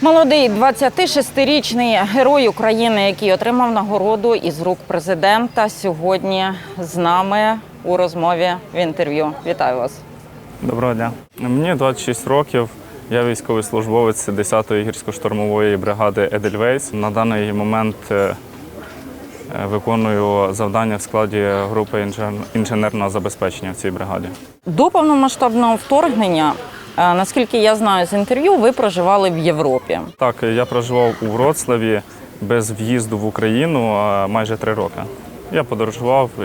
Молодий 26-річний герой України, який отримав нагороду із рук президента, сьогодні з нами у розмові в інтерв'ю. Вітаю вас. Доброго дня. Мені 26 років. Я військовий службовець 10-ї гірсько-штурмової бригади Едельвейс. На даний момент е, виконую завдання в складі групи інженерного забезпечення в цій бригаді. До повномасштабного вторгнення, е, наскільки я знаю з інтерв'ю, ви проживали в Європі. Так, я проживав у Вроцлаві без в'їзду в Україну е, майже три роки. Я подорожував, е,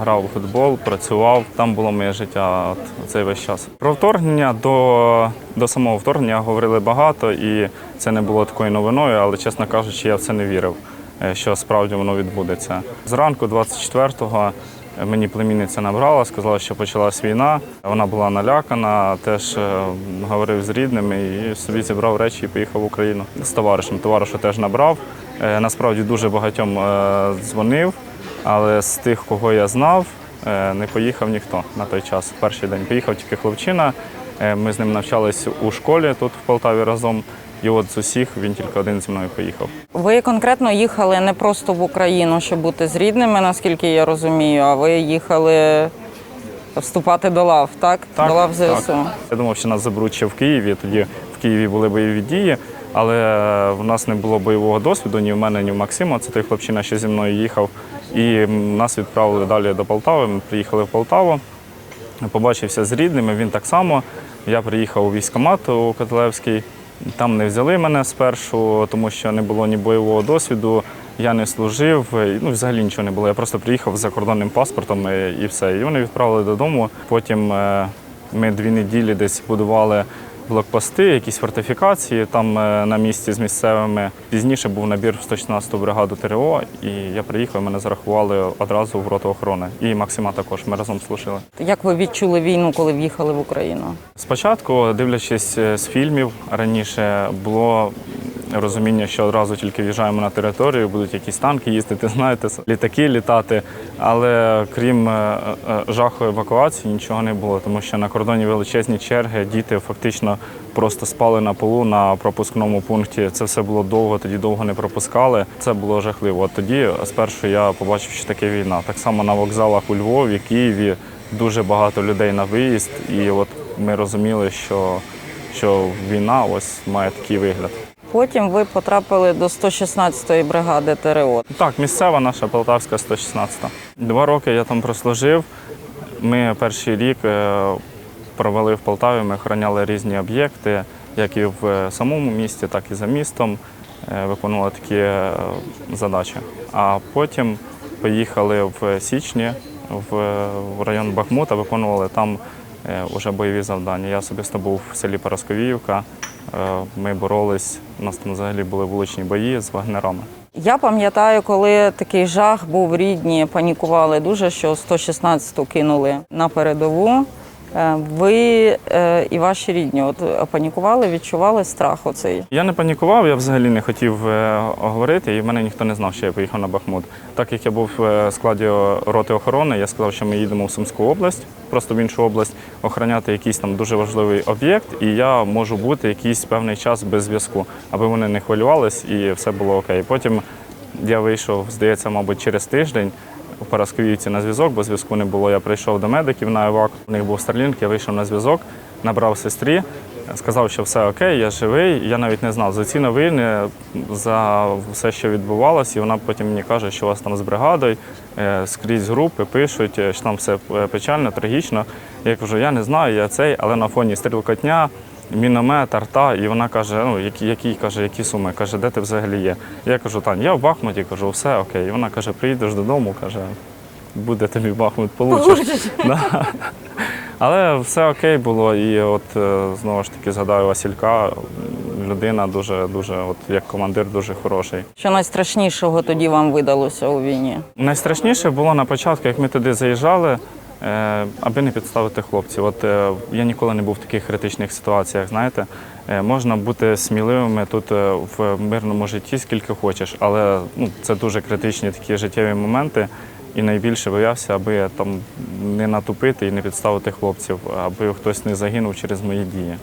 грав у футбол, працював. Там було моє життя от цей весь час. Про вторгнення до, до самого вторгнення говорили багато, і це не було такою новиною, але чесно кажучи, я в це не вірив, е, що справді воно відбудеться. Зранку, 24-го, Мені племінниця набрала, сказала, що почалась війна. Вона була налякана, теж е, говорив з рідними і собі зібрав речі і поїхав в Україну з товаришем. Товаришу теж набрав. Е, Насправді дуже багатьом е, дзвонив, але з тих, кого я знав, е, не поїхав ніхто на той час. Перший день поїхав тільки хлопчина. Е, Ми з ним навчалися у школі тут в Полтаві разом. І от з усіх він тільки один зі мною поїхав. Ви конкретно їхали не просто в Україну, щоб бути з рідними, наскільки я розумію, а ви їхали вступати до лав, так? до лав ЗСУ. Я думав, що нас заберуть ще в Києві. Тоді в Києві були бойові дії, але в нас не було бойового досвіду ні в мене, ні в Максима. Це той хлопчина, що зі мною їхав. І нас відправили далі до Полтави. Ми приїхали в Полтаву. Побачився з рідними, він так само. Я приїхав у військкомат у Котлевський. Там не взяли мене спершу, тому що не було ні бойового досвіду. Я не служив, ну взагалі нічого не було. Я просто приїхав з закордонним паспортом і, все. І вони відправили додому. Потім е, ми дві неділі десь будували блокпости, якісь фортифікації там е, на місці з місцевими. Пізніше був набір в 116-ту бригаду ТРО, і я приїхав, мене зарахували одразу в роту охорони. І Максима також ми разом служили. Як ви відчули війну, коли в'їхали в Україну? Спочатку, дивлячись е, з фільмів, раніше було розуміння, що одразу тільки в'їжджаємо на територію, будуть якісь танки їздити, знаєте, літаки літати. Але крім е, е, жаху евакуації, нічого не було, тому що на кордоні величезні черги, діти фактично просто спали на полу на пропускному пункті. Це все було довго, тоді довго не пропускали. Це було жахливо. От тоді спершу я побачив, що таке війна. Так само на вокзалах у Львові, Києві дуже багато людей на виїзд, і от ми розуміли, що, що війна ось має такий вигляд. Потім ви потрапили до 116-ї бригади ТРО. Так, місцева наша Полтавська 116. Два роки я там прослужив. Ми перший рік е, провели в Полтаві, ми охороняли різні об'єкти, як і в е, самому місті, так і за містом. Е, Виконували такі задачі. А потім поїхали в січні в, район Бахмута, виконували там вже бойові завдання. Я особисто був в селі Парасковіївка. Е, Ми боролись, у нас там взагалі були вуличні бої з вагнерами. Я пам'ятаю, коли такий жах був рідні, панікували дуже, що 116-ту кинули на передову. Е, Ви е, і ваші рідні от е, панікували, відчували страх оцей. Я не панікував, я взагалі не хотів говорити, і в мене ніхто не знав, що я поїхав на Бахмут. Так як я був в складі роти охорони, я сказав, що ми їдемо в Сумську область, просто в іншу область, охороняти якийсь там дуже важливий об'єкт, і я можу бути якийсь певний час без зв'язку, аби вони не хвилювались і все було окей. Потім я вийшов, здається, мабуть, через тиждень. У Парасковівці на зв'язок, бо зв'язку не було. Я прийшов до медиків на евак. У них був Старлінк, я вийшов на зв'язок, набрав сестрі, сказав, що все окей, я живий. Я навіть не знав за ці новини, за все, що відбувалося. І вона потім мені каже, що у вас там з бригадою е, скрізь групи пишуть, е, що там все е, печально, трагічно. Я кажу, я не знаю, я цей, але на фоні стрілкотня. Міномет, арта, і вона каже: ну які, які каже, які суми? Каже, де ти взагалі є? Я кажу, Тань, я в Бахмуті, кажу, все окей. І вона каже, приїдеш додому, каже, буде тобі Бахмут, получиш. Да. Але все окей було. І от е, знову ж таки згадаю Василька, людина дуже, дуже, от як командир, дуже хороший. Що найстрашнішого тоді вам видалося у війні? Найстрашніше було на початку, як ми туди заїжджали, аби не підставити хлопців. От е, я ніколи не був в таких критичних ситуаціях. Знаєте, Е, можна бути сміливими тут е, в мирному житті, скільки хочеш, але ну, це дуже критичні такі життєві моменти. І найбільше боявся, аби там не натупити і не підставити хлопців, аби хтось не загинув через мої дії.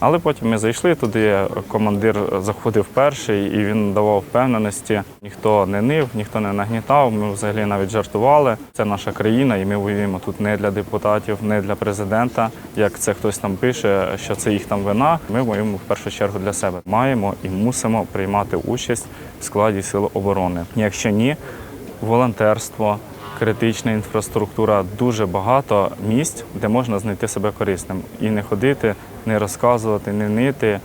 Але потім ми зайшли туди. Командир заходив перший і він давав впевненості. Ніхто не нив, ніхто не нагнітав. Ми взагалі навіть жартували. Це наша країна, і ми воюємо тут не для депутатів, не для президента. Як це хтось там пише, що це їх там вина. Ми воюємо в першу чергу для себе. Маємо і мусимо приймати участь в складі сил оборони. Якщо ні, волонтерство, критична інфраструктура, дуже багато місць, де можна знайти себе корисним і не ходити, не розказувати, не нити.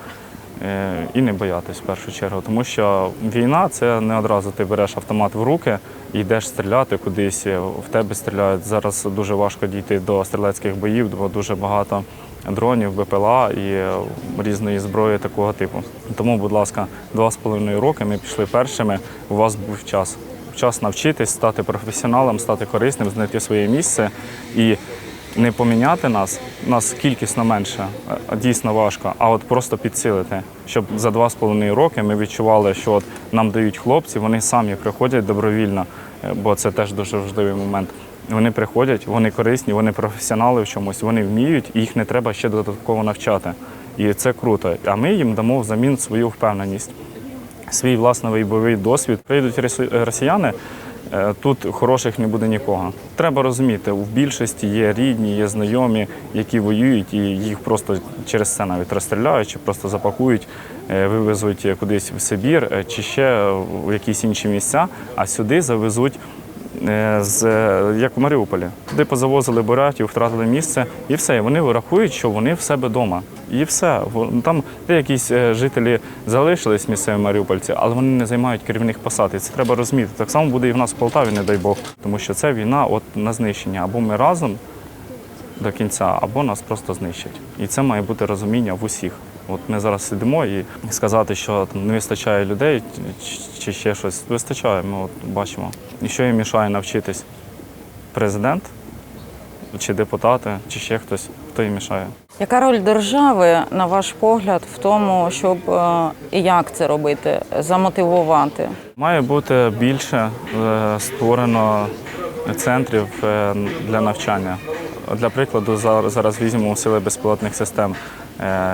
е, І не боятись в першу чергу, тому що війна це не одразу ти береш автомат в руки і йдеш стріляти кудись. В тебе стріляють. Зараз дуже важко дійти до стрілецьких боїв, бо дуже багато дронів, БПЛА і е, різної зброї такого типу. Тому, будь ласка, два з половиною роки ми пішли першими. У вас був час. Час навчитись, стати професіоналом, стати корисним, знайти своє місце і не поміняти нас, нас кількісно менше, дійсно важко, а от просто підсилити, щоб за два з половиною роки ми відчували, що от нам дають хлопці, вони самі приходять добровільно, е, бо це теж дуже важливий момент. Вони приходять, вони корисні, вони професіонали в чомусь, вони вміють, і їх не треба ще додатково навчати. І це круто. А ми їм дамо взамін свою впевненість свій власний бойовий досвід. Прийдуть росіяни. е, Тут хороших не буде нікого. Треба розуміти, в більшості є рідні, є знайомі, які воюють, і їх просто через це навіть розстріляють, чи просто запакують, е, вивезуть кудись в Сибір е, чи ще в якісь інші місця, а сюди завезуть е, з е, як в Маріуполі. Туди позавозили бурятів, втратили місце, і все. І вони рахують, що вони в себе вдома. І все. Там де якісь е, жителі залишились місцеві маріупольці, але вони не займають керівних посад. І це треба розуміти. Так само буде і в нас в Полтаві, не дай Бог, тому що це війна от на знищення. Або ми разом до кінця, або нас просто знищать. І це має бути розуміння в усіх. От ми зараз сидимо і сказати, що там не вистачає людей чи- ще щось. Вистачає, ми от бачимо. І що їм мішає навчитись? Президент, чи депутати, чи ще хтось, хто їм мішає? Яка роль держави, на ваш погляд, в тому, щоб е, і як це робити, замотивувати? Має бути більше е, створено центрів е, для навчання. Для прикладу, зараз, візьмемо сили безпілотних систем,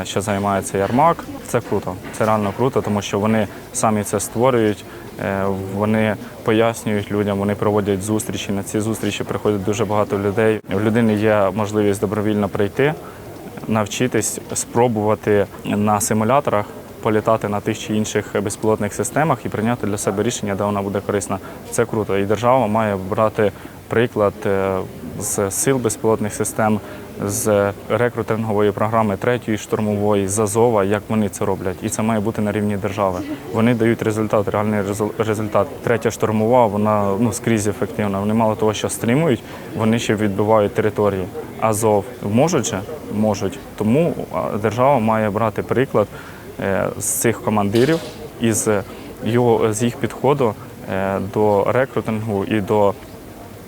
що займається Ярмак. Це круто, це реально круто, тому що вони самі це створюють, е, вони пояснюють людям, вони проводять зустрічі. На ці зустрічі приходять дуже багато людей. У людини є можливість добровільно прийти, навчитись спробувати на симуляторах політати на тих чи інших безпілотних системах і прийняти для себе рішення, де вона буде корисна. Це круто. І держава має брати приклад е, з сил безпілотних систем, з рекрутингової програми третьої штурмової, з Азова, як вони це роблять. І це має бути на рівні держави. Вони дають результат, реальний резул- результат. Третя штурмова, вона ну скрізь ефективна. Вони мало того, що стримують, вони ще відбивають території. Азов можуть же? Можуть. Тому держава має брати приклад е, з цих командирів і з його з їх підходу е, до рекрутингу і до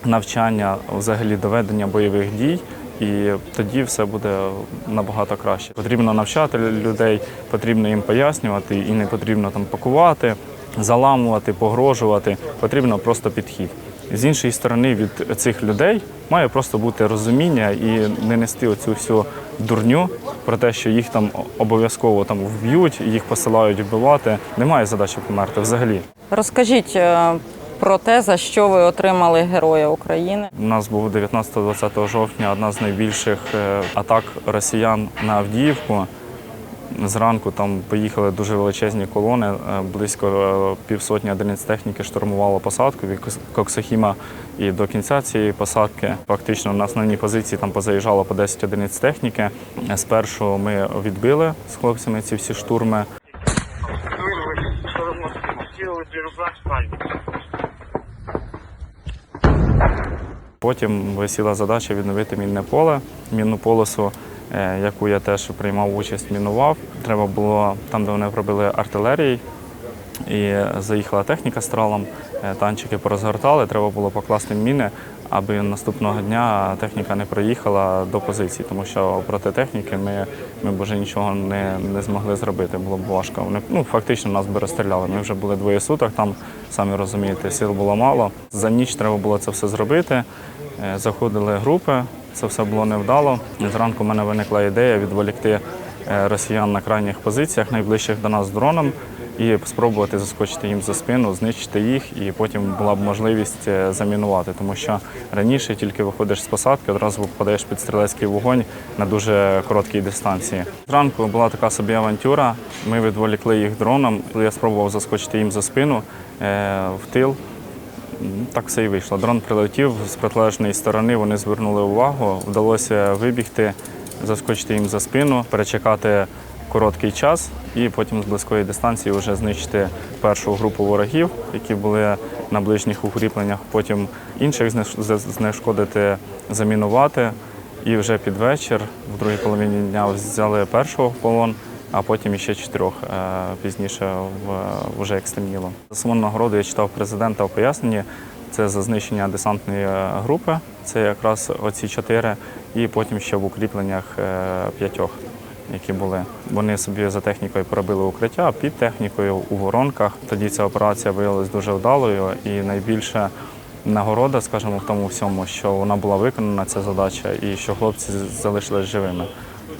навчання, взагалі доведення бойових дій. І тоді все буде набагато краще. Потрібно навчати людей, потрібно їм пояснювати, і не потрібно там пакувати, заламувати, погрожувати. Потрібно просто підхід. З іншої сторони, від цих людей має просто бути розуміння і не нести оцю всю дурню про те, що їх там обов'язково там вб'ють, їх посилають вбивати. Немає задачі померти взагалі. Розкажіть е, про те, за що ви отримали Героя України. У нас був 19-20 жовтня одна з найбільших е, атак росіян на Авдіївку. Зранку там поїхали дуже величезні колони. е, Близько е, півсотні одиниць техніки штурмувало посадку від Коксохіма і до кінця цієї посадки. Фактично на основні позиції там позаїжджало по 10 одиниць техніки. Спершу ми відбили з хлопцями ці всі штурми. Потім висіла задача відновити мінне поле, мінну полосу, е, яку я теж приймав участь, мінував. Треба було там, де вони робили артилерії, і заїхала техніка з тралом, е, танчики порозгортали, треба було покласти міни, аби наступного дня техніка не проїхала до позиції, тому що проти техніки ми, ми б вже нічого не, не змогли зробити, було б важко. Вони ну, фактично нас би розстріляли. Ми вже були двоє суток, там, самі розумієте, сил було мало. За ніч треба було це все зробити. Е, Заходили групи, це все було невдало. Зранку в мене виникла ідея відволікти е, росіян на крайніх позиціях, найближчих до нас дроном, і спробувати заскочити їм за спину, знищити їх, і потім була б можливість е, замінувати. Тому що раніше тільки виходиш з посадки, одразу попадаєш під стрілецький вогонь на дуже короткій дистанції. Зранку була така собі авантюра. Ми відволікли їх дроном. Я спробував заскочити їм за спину в тил. Так все і вийшло. Дрон прилетів з протилежної сторони. Вони звернули увагу. Вдалося вибігти, заскочити їм за спину, перечекати короткий час і потім з близької дистанції вже знищити першу групу ворогів, які були на ближніх укріпленнях. Потім інших знешкодити, замінувати. І вже під вечір, в другій половині дня, взяли першого в полон, а потім іще чотирьох е, пізніше в, вже як стемніло. Саму нагороду я читав президента у поясненні. Це за знищення десантної е, групи, це якраз оці чотири, і потім ще в укріпленнях е, п'ятьох, які були. Вони собі за технікою поробили укриття під технікою у воронках. Тоді ця операція виявилась дуже вдалою і найбільше нагорода, скажімо, в тому всьому, що вона була виконана, ця задача, і що хлопці залишились живими.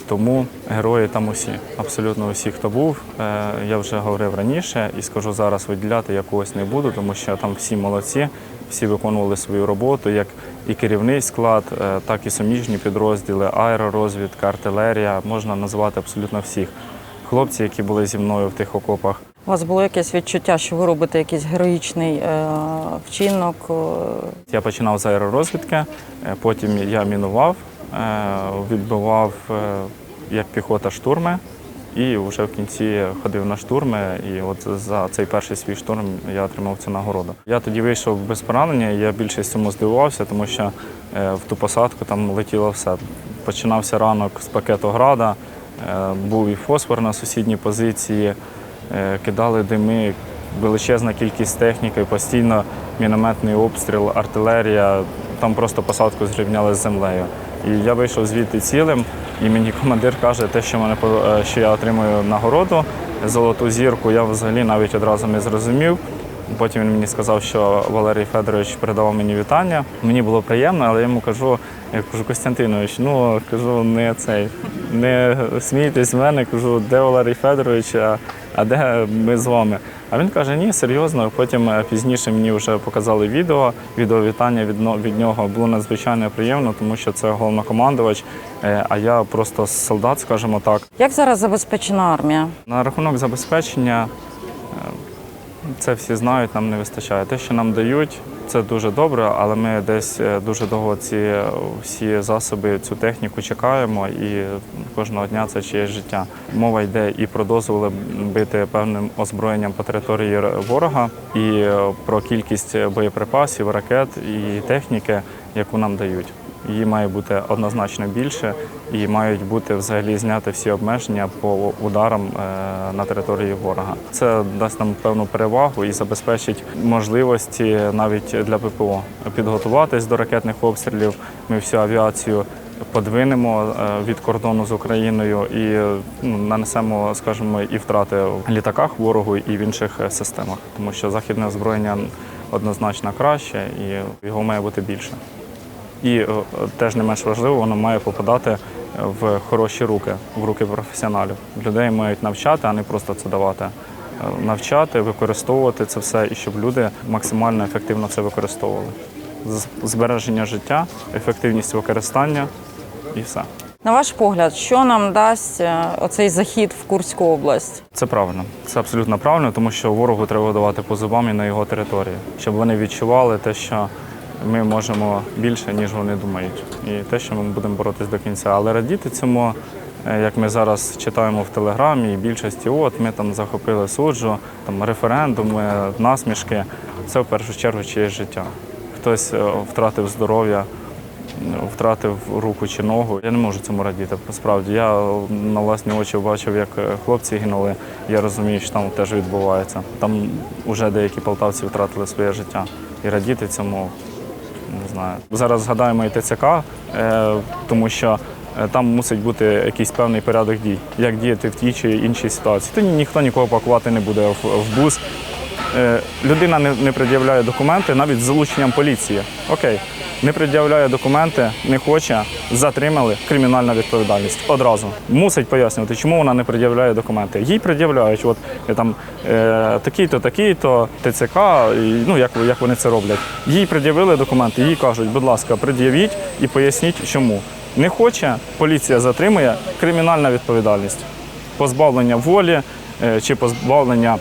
Тому герої там усі, абсолютно усі, хто був. Е, Я вже говорив раніше і скажу зараз виділяти я когось не буду, тому що там всі молодці, всі виконували свою роботу, як і керівний склад, е, так і суміжні підрозділи, аеророзвідка, артилерія. Можна називати абсолютно всіх. Хлопці, які були зі мною в тих окопах, У вас було якесь відчуття, що ви робите якийсь героїчний е, вчинок? е, Я починав з аеророзвідки, потім я мінував, відбивав е, як піхота штурми, і вже в кінці ходив на штурми. І от за цей перший свій штурм я отримав цю нагороду. Я тоді вийшов без поранення, я більше цьому здивувався, тому що е, в ту посадку там летіло все. Починався ранок з пакету града, е, був і фосфор на сусідній позиції, е, кидали дими, величезна кількість техніки, постійно мінометний обстріл, артилерія. Там просто посадку зрівняли з землею. І я вийшов звідти цілим, і мені командир каже, те, що мене е, що я отримую нагороду, золоту зірку, я взагалі навіть одразу не зрозумів. Потім він мені сказав, що Валерій Федорович передавав мені вітання. Мені було приємно, але я йому кажу, я кажу, Костянтинович, ну кажу, не цей, не смійтесь з мене, кажу, де Валерій Федорович, а де ми з вами. А він каже, ні, серйозно. Потім е, пізніше мені вже показали відео, відеовітання від, но- від нього було надзвичайно приємно, тому що це головнокомандувач, е, а я просто солдат, скажімо так. Як зараз забезпечена армія? На рахунок забезпечення, е, це всі знають, нам не вистачає. Те, що нам дають, це дуже добре, але ми десь е, дуже довго ці е, всі засоби, цю техніку чекаємо, і кожного дня це чиєсь життя. Мова йде і про дозволи бити певним озброєнням по території ворога, і е, про кількість боєприпасів, ракет і техніки, яку нам дають. Її має бути однозначно більше і мають бути взагалі зняти всі обмеження по ударам е, на території ворога. Це дасть нам певну перевагу і забезпечить можливості навіть для ППО підготуватись до ракетних обстрілів. Ми всю авіацію подвинемо е, від кордону з Україною і ну, нанесемо, скажімо, і втрати в літаках ворогу і в інших е, системах, тому що західне озброєння однозначно краще і його має бути більше. І е, теж не менш важливо, воно має попадати в хороші руки, в руки професіоналів. Людей мають навчати, а не просто це давати. Е, Навчати, використовувати це все, і щоб люди максимально ефективно це використовували. Збереження життя, ефективність використання і все. На ваш погляд, що нам дасть е, оцей захід в Курську область? Це правильно. Це абсолютно правильно, тому що ворогу треба давати по зубам і на його території, щоб вони відчували те, що ми можемо більше, ніж вони думають, і те, що ми будемо боротись до кінця. Але радіти цьому, е, як ми зараз читаємо в телеграмі, і більшості, от ми там захопили суджу, там референдуми, насмішки. Це в першу чергу чиєсь життя. Хтось е, втратив здоров'я, втратив руку чи ногу. Я не можу цьому радіти. Насправді я на власні очі бачив, як е, хлопці гинули. Я розумію, що там теж відбувається. Там вже деякі полтавці втратили своє життя. І радіти цьому не знаю. Зараз згадаємо і ТЦК, е, тому що е, там мусить бути якийсь певний порядок дій, як діяти в тій чи іншій ситуації. Тоді ніхто нікого пакувати не буде в, бус людина не, не пред'являє документи навіть з залученням поліції. Окей, не пред'являє документи, не хоче, затримали, кримінальна відповідальність одразу. Мусить пояснювати, чому вона не пред'являє документи. Їй пред'являють, от е, там е, такий-то, такий-то, ТЦК, і, ну як, як вони це роблять. Їй пред'явили документи, їй кажуть, будь ласка, пред'явіть і поясніть, чому. Не хоче, поліція затримує, кримінальна відповідальність. Позбавлення волі е, чи позбавлення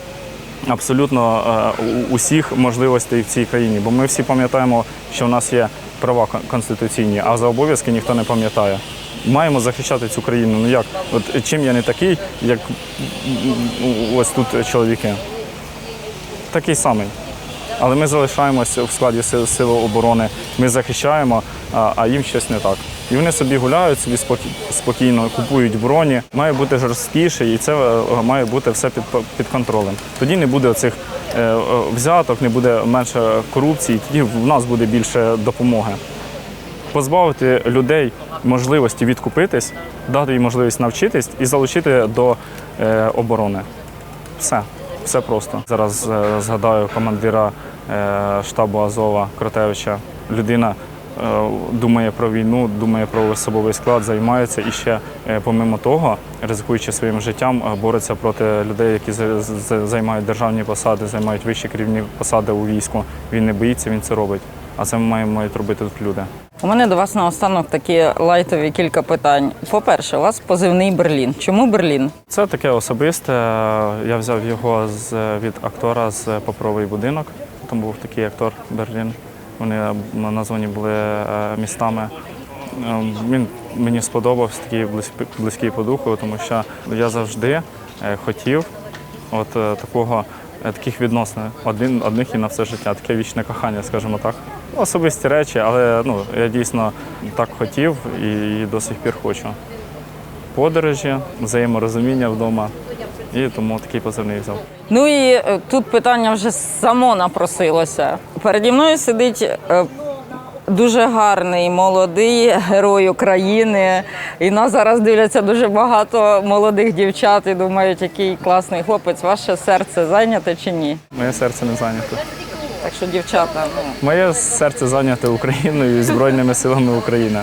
абсолютно е, усіх можливостей в цій країні. Бо ми всі пам'ятаємо, що в нас є права конституційні, а за обов'язки ніхто не пам'ятає. Маємо захищати цю країну. Ну як? От чим я не такий, як ось тут чоловіки? Такий самий. Але ми залишаємося в складі сил, оборони, ми захищаємо, а, їм щось не так. І вони собі гуляють, собі спокійно купують броні. Має бути жорсткіше, і це е, має бути все під, під контролем. Тоді не буде цих е, е, взяток, не буде менше корупції, тоді в нас буде більше допомоги. Позбавити людей можливості відкупитись, дати їм можливість навчитись і залучити до оборони. Все, все просто. Зараз згадаю командира штабу Азова Кротевича. Людина думає про війну, думає про особовий склад, займається і ще, е, помимо того, ризикуючи своїм життям, е, бореться проти людей, які за- за- займають державні посади, займають вищі керівні посади у війську. Він не боїться, він це робить. А це маємо мають робити тут люди. У мене до вас наостанок такі лайтові кілька питань. По-перше, у вас позивний Берлін. Чому Берлін? Це таке особисте. Я взяв його з, від актора з Паперовий будинок. Там був такий актор Берлін. Вони е, названі були е, містами. Е, Він мені сподобався, такий близький, по духу, тому що я завжди хотів от такого. Таких відносин один одних і на все життя, таке вічне кохання, скажімо так. Особисті речі, але ну я дійсно так хотів і до сих пір хочу подорожі, взаєморозуміння вдома. І тому такий позивний взяв. Ну і е, тут питання вже само напросилося. Переді мною сидить е, дуже гарний молодий герой України. І нас зараз дивляться дуже багато молодих дівчат і думають, який класний хлопець. Ваше серце зайняте чи ні? Моє серце не зайняте. Так що, дівчата, ну Моє серце зайняте Україною і Збройними силами України.